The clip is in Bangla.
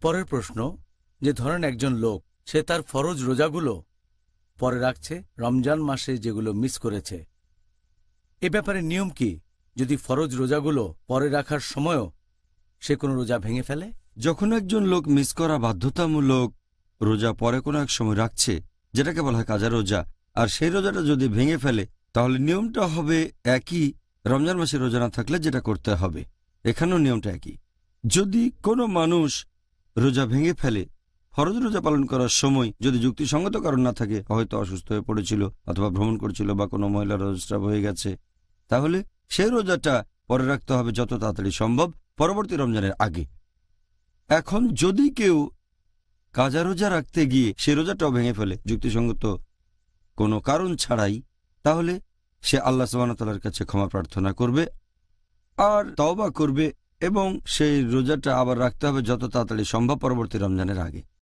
পরের প্রশ্ন, যে ধরেন একজন লোক, সে তার ফরজ রোজাগুলো পরে রাখছে, রমজান মাসে যেগুলো মিস করেছে। এ ব্যাপারে নিয়ম কি? যদি ফরজ রোজাগুলো পরে রাখার সময়ও সে কোনো রোজা ভেঙে ফেলে? যখন একজন লোক মিস করা বাধ্যতামূলক রোজা পরে কোনো এক সময় রাখছে, যেটাকে বলা হয় কাজা রোজা, আর সেই রোজাটা যদি ভেঙে ফেলে, তাহলে নিয়মটা হবে একই, রমজান মাসে রোজা না থাকলে যেটা করতে হবে। এখানেও নিয়মটা একই। যদি কোনো মানুষ রোজা ভেঙে ফেলে। ফরজ রোজা পালন করার সময় যদি যুক্তিসঙ্গত কারণ না থাকে, হয়তো অসুস্থ হয়ে পড়েছিল অথবা ভ্রমণ করছিল বা কোনো মহিলার রোজটা হয়ে গেছে, তাহলে সেই রোজাটা পরে রাখতে হবে যত তাড়াতাড়ি সম্ভব পরবর্তী রমজানের আগে। এখন যদি কেউ কাজা রোজা রাখতে গিয়ে সে রোজাটাও ভেঙে ফেলে, যুক্তিসঙ্গত কোনো কারণ ছাড়াই, তাহলে সে আল্লাহ সুবাহতালার কাছে ক্ষমা প্রার্থনা করবে আর তওবা করবে এবং সেই রোজাটা আবার রাখতে হবে যত তাড়াতাড়ি সম্ভব পরবর্তী রমজানের আগে।